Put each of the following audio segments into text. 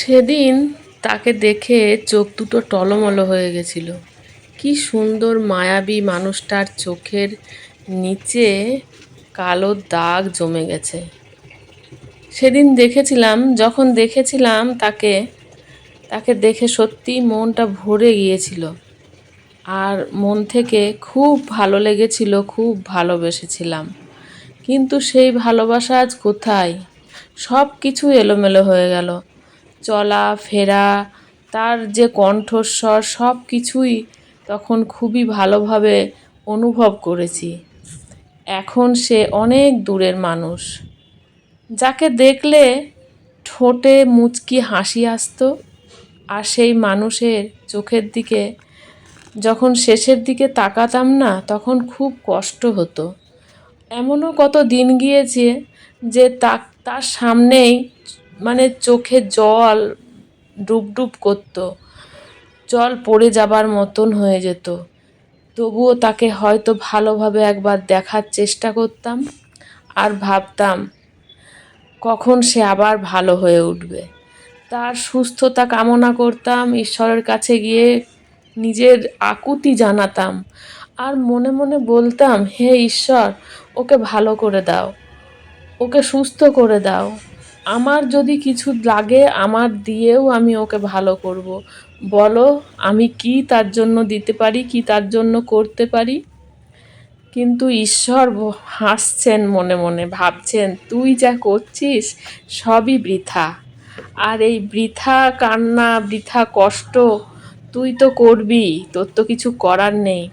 সেদিন তাকে দেখে চোখ দুটো টলমলো হয়ে গেছিল। কি সুন্দর মায়াবী মানুষটার চোখের নিচে কালো দাগ জমে গেছে। সেদিন দেখেছিলাম, যখন দেখেছিলাম তাকে তাকে দেখে সত্যি মনটা ভরে গিয়েছিল। আর মন থেকে খুব ভালো লেগেছিল, খুব ভালোবেসেছিলাম। কিন্তু সেই ভালোবাসা আজ কোথায়? সব কিছু এলোমেলো হয়ে গেল। চলা, ফেরা, তার যে কণ্ঠস্বর, সব কিছুই তখন খুবই ভালোভাবে অনুভব করেছি। এখন সে অনেক দূরের মানুষ। যাকে দেখলে ঠোঁটে মুচকি হাসি আসতো আর সেই মানুষের চোখের দিকে, যখন শেষের দিকে তাকাতাম না, তখন খুব কষ্ট হতো। এমনও কত দিন গিয়েছে যে তার সামনেই মানে চোখে জল ডুব ডুব করতো। জল পড়ে যাবার মতন হয়ে যেত। তবুও তাকে হয়তো ভালোভাবে একবার দেখার চেষ্টা করতাম আর ভাবতাম, কখন সে আবার ভালো হয়ে উঠবে। তার সুস্থতা কামনা করতাম, ঈশ্বরের কাছে গিয়ে নিজের আকুতি জানাতাম আর মনে মনে বলতাম, হে ঈশ্বর, ওকে ভালো করে দাও, ওকে সুস্থ করে দাও। আমার যদি কিছু লাগে, আমার দিয়েও আমি ওকে ভালো করব। বলো, আমি কি তার জন্য দিতে পারি, কি তার জন্য করতে পারি? কিন্তু ঈশ্বর হাসছেন মনে মনে, ভাবছেন, তুই যা করছিস, সবই বৃথা। আর এই বৃথা কান্না, বৃথা কষ্ট, তুই তো করবি, তোর তো কিছু করার নেই।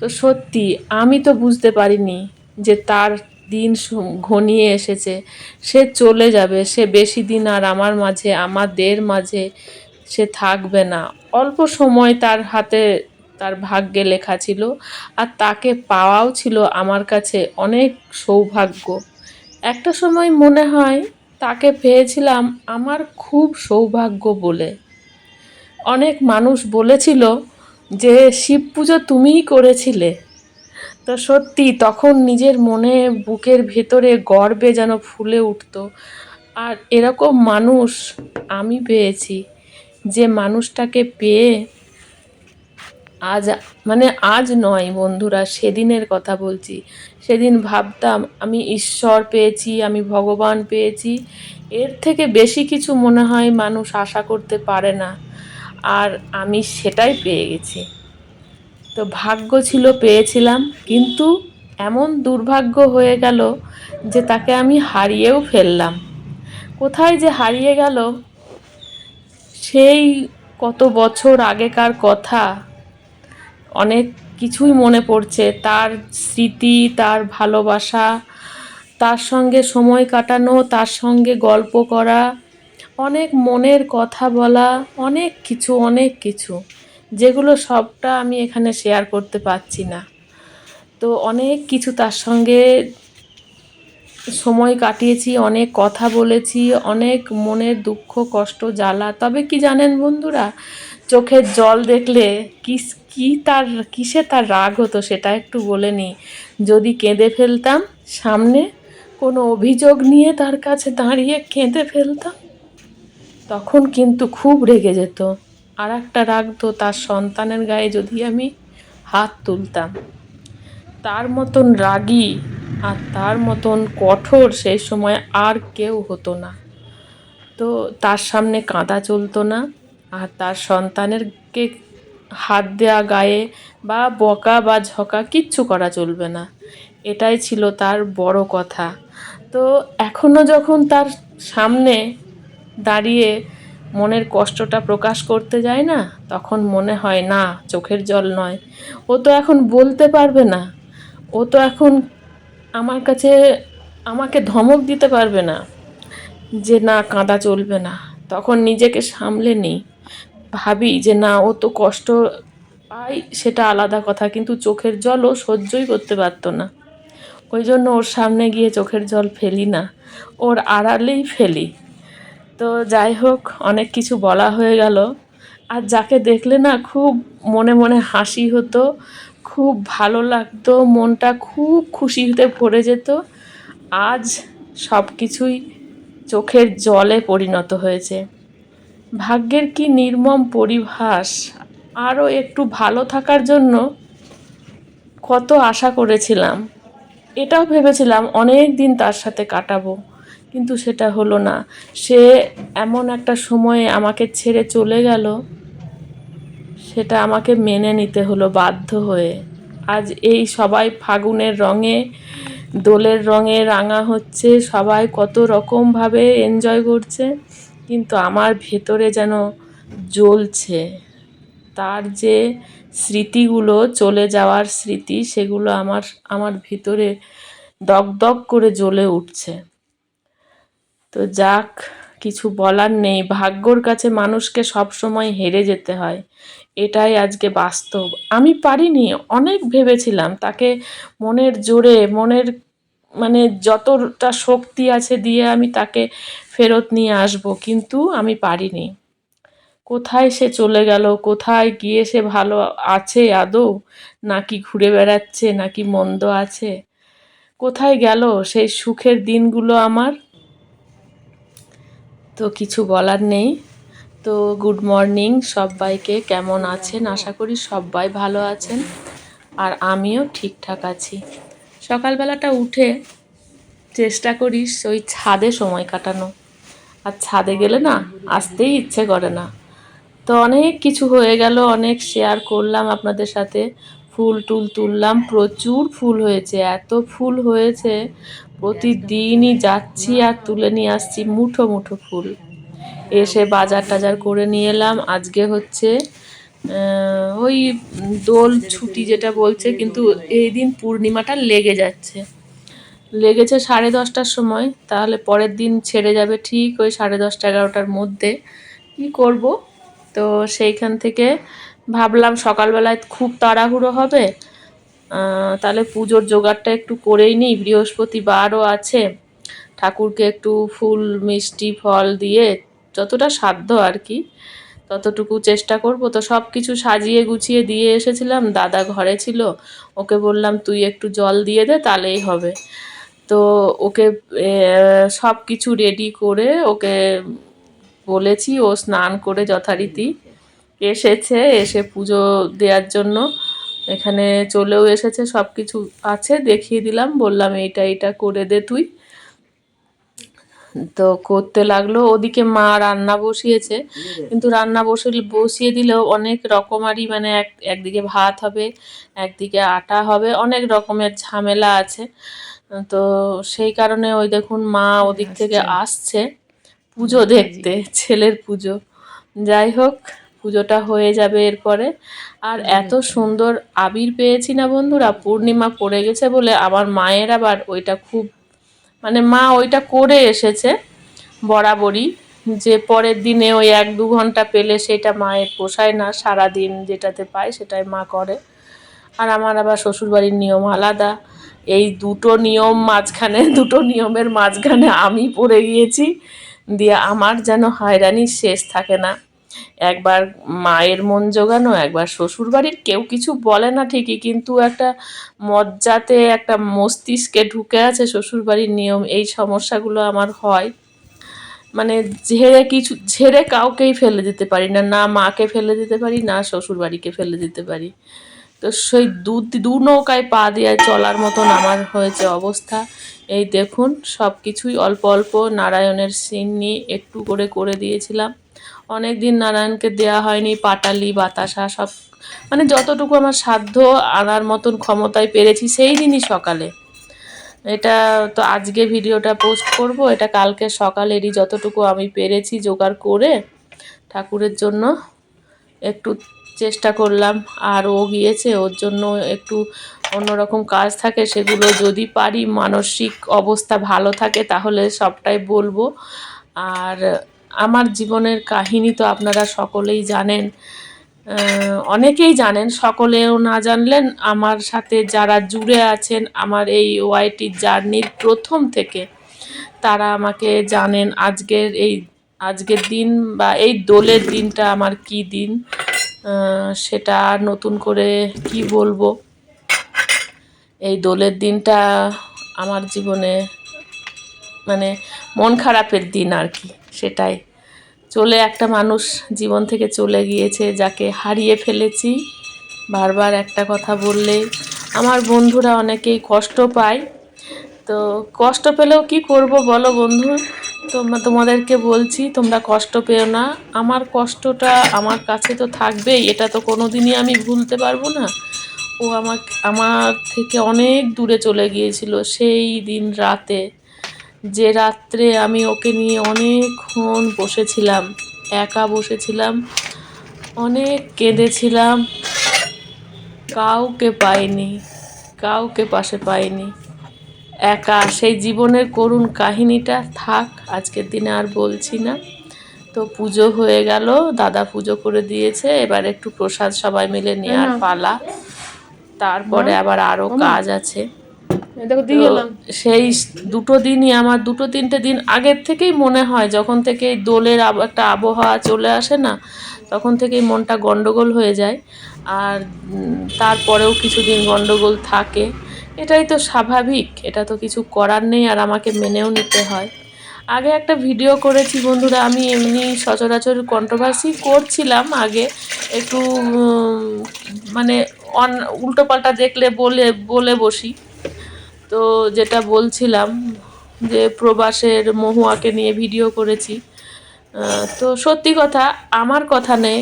তো সত্যি, আমি তো বুঝতে পারিনি যে তার দিন ঘনিয়ে এসেছে। সে চলে যাবে, সে বেশি দিন আর আমার মাঝে, আমাদের মাঝে সে থাকবে না। অল্প সময় তার হাতে তার ভাগ্যে লেখা ছিল আর তাকে পাওয়াও ছিল আমার কাছে অনেক সৌভাগ্য। একটা সময় মনে হয় তাকে পেয়েছিলাম আমার খুব সৌভাগ্য বলে। অনেক মানুষ বলেছিল যে, শিব পুজো তুমিই করেছিলে। তো সত্যি, তখন নিজের মনে, বুকের ভেতরে গর্বে যেন ফুলে উঠত। আর এরকম মানুষ আমি পেয়েছি, যে মানুষটাকে পেয়ে আজ মানে আজ নয় বন্ধুরা, সেদিনের কথা বলছি। সেদিন ভাবতাম, আমি ঈশ্বর পেয়েছি, আমি ভগবান পেয়েছি। এর থেকে বেশি কিছু মনে হয় মানুষ আশা করতে পারে না। আর আমি সেটাই পেয়ে গেছি। তো ভাগ্য ছিল, পেয়েছিলাম। কিন্তু এমন দুর্ভাগ্য হয়ে গেল যে তাকে আমি হারিয়েও ফেললাম। কোথায় যে হারিয়ে গেল, সেই কত বছর আগেকার কথা। অনেক কিছুই মনে পড়ছে। তার স্মৃতি, তার ভালোবাসা, তার সঙ্গে সময় কাটানো, তার সঙ্গে গল্প করা, অনেক মনের কথা বলা, অনেক কিছু অনেক কিছু। যেগুলো সবটা আমি এখানে শেয়ার করতে পারছি না। তো অনেক কিছু তার সঙ্গে সময় কাটিয়েছি, অনেক কথা বলেছি, অনেক মনের দুঃখ, কষ্ট, জ্বালা। তবে কি জানেন বন্ধুরা, চোখের জল দেখলে কিস কি তার, কিসে তার রাগ হতো সেটা একটু বলে নিই। যদি কেঁদে ফেলতাম, সামনে কোনো অভিযোগ নিয়ে তার কাছে দাঁড়িয়ে কেঁদে ফেলতাম, তখন কিন্তু খুব রেগে যেত। আর একটা রাখতো তার সন্তানের গায়ে যদি আমি হাত তুলতাম। তার মতন রাগী আর তার মতন কঠোর সেই সময় আর কেউ হতো না। তো তার সামনে কাঁদা চলতো না আর তার সন্তানেরকে হাত দেওয়া গায়ে বা বকা বা ঝকা কিচ্ছু করা চলবে না। এটাই ছিল তার বড় কথা। তো এখনও যখন তার সামনে দাঁড়িয়ে মনের কষ্টটা প্রকাশ করতে যায় না, তখন মনে হয়, না, চোখের জল নয়। ও তো এখন বলতে পারবে না। ও তো এখন আমার কাছে আমাকে ধমক দিতে পারবে না যে, না, কাঁদা চলবে না। তখন নিজেকে সামলে নিই। ভাবি যে, না, ও তো কষ্ট পাই সেটা আলাদা কথা, কিন্তু চোখের জল ও সহ্যই করতে পারতো না। ওই জন্য ওর সামনে গিয়ে চোখের জল ফেলি না, ওর আড়ালেই ফেলি। তো যাই হোক, অনেক কিছু বলা হয়ে গেল। আর যাকে দেখলে না খুব মনে মনে হাসি হতো, খুব ভালো লাগতো, মনটা খুব খুশিতে ভরে যেত। আজ সব কিছুই চোখের জলে পরিণত হয়েছে। ভাগ্যের কি নির্মম পরিভাস, আরও একটু ভালো থাকার জন্য কত আশা করেছিলাম। এটাও ভেবেছিলাম অনেক দিন তার সাথে কাটাবো। কিন্তু সেটা হলো না। সে এমন একটা সময়ে আমাকে ছেড়ে চলে গেল, সেটা আমাকে মেনে নিতে হলো বাধ্য হয়ে। আজ এই সবাই ফাগুনের রঙে, দোলের রঙে রাঙা হচ্ছে, সবাই কত রকমভাবে এনজয় করছে, কিন্তু আমার ভেতরে যেন জ্বলছে। তার যে স্মৃতিগুলো চলে যাওয়ার স্মৃতি, সেগুলো আমার আমার ভিতরে দগদগ করে জ্বলে উঠছে। তো যাক, কিছু বলার নেই। ভাগ্যর কাছে মানুষকে সবসময় হেরে যেতে হয়। এটাই আজকে বাস্তব। আমি পারিনি, অনেক ভেবেছিলাম। তাকে মনের জোরে, মনের মানে যতটা শক্তি আছে দিয়ে আমি তাকে ফেরত নিয়ে আসব, কিন্তু আমি পারিনি। কোথায় সে চলে গেল? কোথায় গিয়ে সে ভালো আছে আদৌ? নাকি ঘুরে বেড়াচ্ছে? নাকি মন্দ আছে? কোথায় গেল? সেই সুখের দিনগুলো আমার? তো কিছু বলার নেই। তো গুড মর্নিং সবাইকে, কেমন আছেন? আশা করি সবাই ভালো আছেন আর আমিও ঠিকঠাক আছি। সকালবেলাটা উঠে চেষ্টা করিস ওই ছাদে সময় কাটানো। আর ছাদে গেলে না আসতেই ইচ্ছে করে না। তো অনেক কিছু হয়ে গেল, অনেক শেয়ার করলাম আপনাদের সাথে। ফুল টুল তুললাম, প্রচুর ফুল হয়েছে, এত ফুল হয়েছে। প্রতিদিনই যাচ্ছি আর তুলে নিয়ে আসছি মুঠো মুঠো ফুল। এসে বাজার টাজার করে নিয়ে এলাম। আজকে হচ্ছে ওই দোল ছুটি যেটা বলছে, কিন্তু এই দিন পূর্ণিমাটা লেগে যাচ্ছে। লেগেছে সাড়ে দশটার সময়, তাহলে পরের দিন ছেড়ে যাবে ঠিক ওই সাড়ে দশটা এগারোটার মধ্যে। কী করব? তো সেইখান থেকে ভাবলাম সকালবেলায় খুব তাড়াহুড়ো হবে তাহলে পুজোর জোগাড়টা একটু করেই নিই। বৃহস্পতিবারও আছে। ঠাকুরকে একটু ফুল, মিষ্টি, ফল দিয়ে যতটা সাধ্য আর কি, ততটুকু চেষ্টা করব। তো সব কিছু সাজিয়ে গুছিয়ে দিয়ে এসেছিলাম। দাদা ঘরে ছিল। ওকে বললাম, তুই একটু জল দিয়ে দে, তাহলেই হবে। তো ওকে সব কিছু রেডি করে ওকে বলেছি, ও স্নান করে যথারীতি এসেছে। এসে পুজো দেওয়ার জন্য এখানে চলেও এসেছে সব কিছু আছে দেখিয়ে দিলাম বললাম এইটা এইটা করে দে তুই। তো করতে লাগল ওদিকে মা রান্না বসিয়েছে কিন্তু রান্না বসে বসিয়ে দিলেও অনেক রকমারই মানে এক একদিকে ভাত হবে একদিকে আটা হবে অনেক রকমের ঝামেলা আছে। তো সেই কারণে ওই দেখুন মা ওদিক থেকে আসছে পুজো দেখতে ছেলের পুজো। যাই হোক পুজোটা হয়ে যাবে এরপরে। আর এত সুন্দর আবির পেয়েছি না বন্ধুরা পূর্ণিমা পড়ে গেছে বলে আমার মায়ের আবার ওইটা খুব মানে মা ওইটা করে এসেছে বরাবরই যে পরের দিনে ওই এক দু ঘণ্টা পেলে সেটা মায়ের পোষায় না সারা দিন যেটাতে পায় সেটাই মা করে। আর আমার আবার শ্বশুরবাড়ির নিয়ম আলাদা এই দুটো নিয়ম মাঝখানে দুটো নিয়মের মাঝখানে আমি পড়ে গিয়েছি দিয়ে আমার যেন হয়রানি শেষ থাকে না। একবার মায়ের মন জোগানো, একবার শ্বশুর বাড়ির কেউ কিছু বলে না ঠিকই, কিন্তু একটা মজ্জাতে একটা মস্তিষ্কে ঢুকে আছে শ্বশুর বাড়ির নিয়ম, এই সমস্যাগুলো আমার হয়। মানে ঝেড়ে কিছু, ঝেড়ে কাউকেই ফেলে দিতে পারি না না মাকে ফেলে দিতে পারি, না শ্বশুর বাড়িকে ফেলে দিতে পারি। তো সেই দু দু নৌকায় পা দিয়ে চলার মতন আমার হয়েছে অবস্থা। এই দেখুন সব কিছুই অল্প অল্প নারায়ণের সিন নিয়ে একটু করে করে দিয়েছিলাম। অনেক দিন নারায়ণকে দেয়া হয়নি, পাটালি, বাতাসা, সব মানে যতটুকু আমার সাধ্য আনার মতন ক্ষমতায় পেরেছি, সেই দিনই সকালে। এটা তো আজকে ভিডিওটা পোস্ট করব, এটা কালকে সকালেরই যতটুকু আমি পেরেছি জোগাড় করে, ঠাকুরের জন্য একটু চেষ্টা করলাম, আর ও গিয়েছে, ওর জন্য একটু অন্যরকম কাজ থাকে, সেগুলো যদি পারি, মানসিক অবস্থা ভালো থাকে, তাহলে সবটাই বলব। আর আমার জীবনের কাহিনী তো আপনারা সকলেই জানেন অনেকেই জানেন, সকলেও না জানলেন আমার সাথে যারা জুড়ে আছেন, আমার এই ওয়াইটি জার্নির প্রথম থেকে তারা আমাকে জানেন আজকের এই, আজকের দিন বা এই দোলের দিনটা আমার কি দিন সেটা নতুন করে কি বলব। এই দোলের দিনটা আমার জীবনে মানে মন খারাপের দিন আর কি। সেটাই। চলে একটা মানুষ জীবন থেকে চলে গিয়েছে যাকে হারিয়ে ফেলেছি। বারবার একটা কথা বললে আমার বন্ধুরা অনেকেই কষ্ট পায়। তো কষ্ট পেলেও কি করব বলো বন্ধু? তোমরা, তোমাদেরকে বলছি, তোমরা কষ্ট পেও না। আমার কষ্টটা আমার কাছে তো থাকবেই, এটা তো কোনো দিনই আমি ভুলতে পারব না। ও আমাকে, আমার থেকে অনেক দূরে চলে গিয়েছিল সেই দিন রাতে। যে রাত্রে আমি ওকে নিয়ে অনেকক্ষণ বসেছিলাম একা বসেছিলাম অনেক কেঁদেছিলাম কাউকে পাইনি কাউকে পাশে পাইনি। একা সেই জীবনের করুণ কাহিনীটা থাক আজকের দিনে আর বলছি না। তো পুজো হয়ে গেল দাদা পুজো করে দিয়েছে এবার একটু প্রসাদ সবাই মিলে নেওয়ার পালা। তারপরে আবার আরও কাজ আছে। দেখো দিয়ে গেলাম সেই দুটো দিনই আমার দুটো তিনটে দিন আগের থেকেই মনে হয় যখন থেকে দোলের একটা আবহাওয়া চলে আসে না তখন থেকেই মনটা গন্ডগোল হয়ে যায়। আর তারপরেও কিছুদিন গন্ডগোল থাকে। এটাই তো স্বাভাবিক এটা তো কিছু করার নেই আর আমাকে মেনেও নিতে হয়। আগে একটা ভিডিও করেছি বন্ধুরা আমি এমনি সচরাচর কন্ট্রোভার্সি করছিলাম আগে একটু মানে অন উল্টোপাল্টা দেখলে বলে বলে বসি। তো যেটা বলছিলাম যে প্রবাসের মহুয়াকে নিয়ে ভিডিও করেছি। তো সত্যি কথা, আমার কথা নেই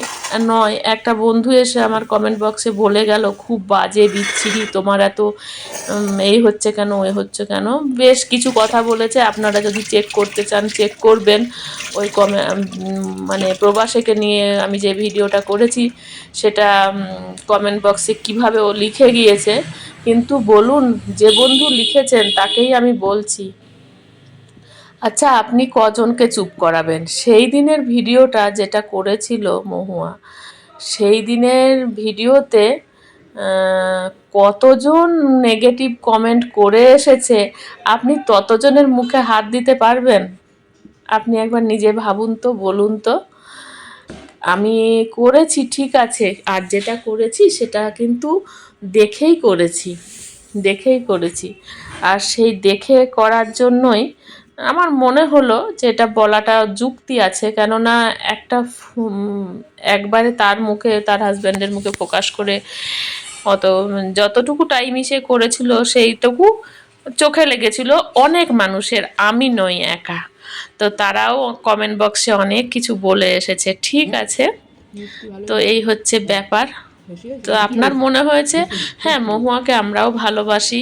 নয়, একটা বন্ধু এসে আমার কমেন্ট বক্সে বলে গেল, খুব বাজে বিচ্ছিরি, তোমার এত এই হচ্ছে কেন, ওই হচ্ছে কেন? বেশ কিছু কথা বলেছে, আপনারা যদি চেক করতে চান চেক করবেন। ওই কমে মানে প্রবাসীকে নিয়ে আমি যে ভিডিওটা করেছি, সেটা কমেন্ট বক্সে কীভাবে ও লিখে গিয়েছে। কিন্তু বলুন, যে বন্ধু লিখেছেন, তাকেই আমি বলছি। আচ্ছা আপনি কজনকে চুপ করাবেন? সেই দিনের ভিডিওটা যেটা করেছিল মহুয়া, সেই দিনের ভিডিওতে কতজন নেগেটিভ কমেন্ট করে এসেছে? আপনি ততজনের মুখে হাত দিতে পারবেন? আপনি একবার নিজে ভাবুন তো, বলুন তো। আমি করেছি, ঠিক আছে। আর যেটা করেছি, সেটা কিন্তু দেখেই করেছি দেখেই করেছি। আর সেই দেখে করার জন্যই আমার মনে হলো যে এটা বলাটা যুক্তি আছে কেননা একটা একবারে তার মুখে তার হাজব্যান্ডের মুখে প্রকাশ করে অত যতটুকু টাইমই সে করেছিল সেইটুকু চোখে লেগেছিল অনেক মানুষের আমি নই একা। তো তারাও কমেন্ট বক্সে অনেক কিছু বলে এসেছে ঠিক আছে। তো এই হচ্ছে ব্যাপার। তো আপনার মনে হয়েছে? হ্যাঁ মহুয়াকে আমরাও ভালোবাসি।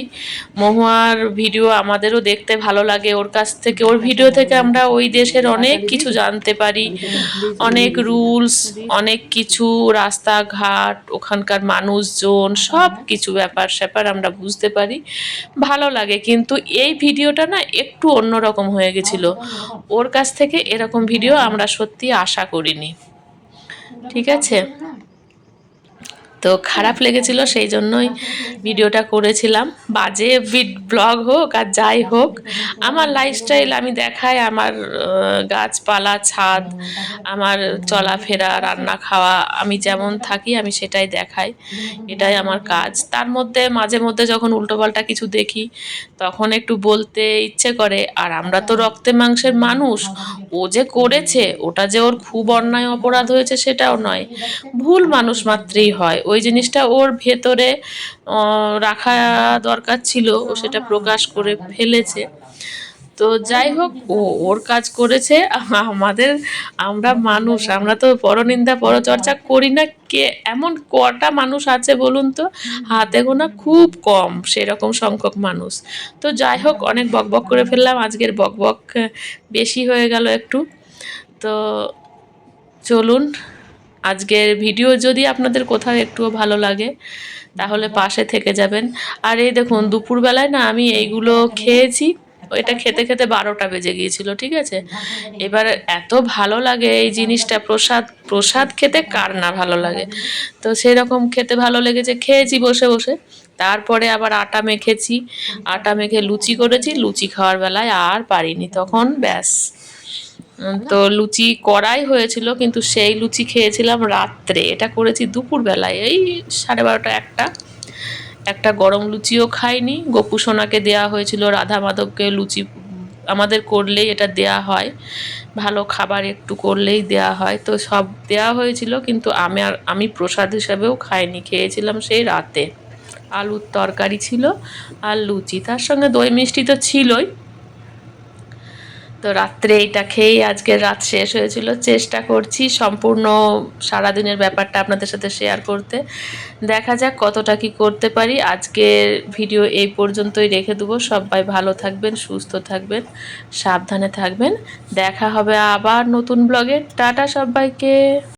মহুয়ার ভিডিও আমাদেরও দেখতে ভালো লাগে। ওর কাছ থেকে ওর ভিডিও থেকে আমরা ওই দেশের অনেক কিছু জানতে পারি। অনেক রুলস অনেক কিছু রাস্তাঘাট ওখানকার মানুষজন সব কিছু ব্যাপার স্যাপার আমরা বুঝতে পারি। ভালো লাগে কিন্তু এই ভিডিওটা না একটু অন্যরকম হয়ে গেছিল। ওর কাছ থেকে এরকম ভিডিও আমরা সত্যি আশা করিনি। ঠিক আছে? তো খারাপ লেগেছিল সেই জন্যই ভিডিওটা করেছিলাম। বাজে ব্লগ হোক আর যাই হোক, আমার লাইফস্টাইল আমি দেখাই, আমার গাছপালা, ছাদ, আমার চলাফেরা, রান্না খাওয়া, আমি যেমন থাকি, আমি সেটাই দেখাই, এটাই আমার কাজ। তার মধ্যে, মাঝে মধ্যে যখন উল্টোপাল্টা কিছু দেখি, তখন একটু বলতে ইচ্ছে করে, আর আমরা তো রক্তে মাংসের মানুষ, ও যে করেছে, ওটা যে ওর খুব অন্যায় অপরাধ হয়েছে, সেটাও নয়। ভুল মানুষ মাত্রেই হয় ওই জিনিসটা ওর ভেতরে রাখা দরকার ছিল, ও সেটা প্রকাশ করে ফেলেছে। তো যাই হোক, ও, ওর কাজ করেছে, আমাদের, আমরা মানুষ, আমরা তো পরনিন্দা, পরচর্চা করি না, কে, এমন কটা মানুষ আছে বলুন তো, হাতে গোনা খুব কম, সেরকম সংখ্যক মানুষ। তো যাই হোক, অনেক বকবক করে ফেললাম, আজকের বকবক বেশি হয়ে গেল একটু। তো চলুন আজকের ভিডিও যদি আপনাদের কোথাও একটুও ভালো লাগে, তাহলে পাশে থেকে যাবেন। আর এই দেখুন, দুপুরবেলায় না আমি এইগুলো খেয়েছি, এটা খেতে খেতে বারোটা বেজে গিয়েছিল, ঠিক আছে? এবার এত ভালো লাগে এই জিনিসটা, প্রসাদ প্রসাদ খেতে কার না ভালো লাগে? তো সেই রকম খেতে ভালো লেগেছে, খেয়েছি বসে বসে। তারপরে আবার আটা মেখেছি, আটা মেখে লুচি করেছি, লুচি খাওয়ার বেলায় আর পারিনি, তখন ব্যাস। তো লুচি করাই হয়েছিল, কিন্তু সেই লুচি খেয়েছিলাম রাত্রে। এটা করেছি দুপুরবেলায়, এই সাড়ে বারোটা একটা। একটা গরম লুচিও খাইনি। গোপু সোনাকে দেওয়া হয়েছিল, রাধা মাধবকে লুচি, আমাদের করলেই এটা দেয়া হয়। ভালো খাবার একটু করলেই দেয়া হয়। তো সব দেয়া হয়েছিল, কিন্তু আমি আর, আমি প্রসাদ হিসাবেও খাইনি। খেয়েছিলাম সেই রাতে। আলুর তরকারি ছিল আর লুচি। তার সঙ্গে দই মিষ্টি তো ছিলই। তো রাত্রে এটা খেয়েই আজকের রাত শেষ হয়েছিল। চেষ্টা করছি সম্পূর্ণ সারাদিনের ব্যাপারটা আপনাদের সাথে শেয়ার করতে। দেখা যাক কতটা কি করতে পারি। আজকের ভিডিও এই পর্যন্তই রেখে দেবো। সবাই ভালো থাকবেন, সুস্থ থাকবেন, সাবধানে থাকবেন। দেখা হবে আবার নতুন ব্লগে টাটা সবাইকে।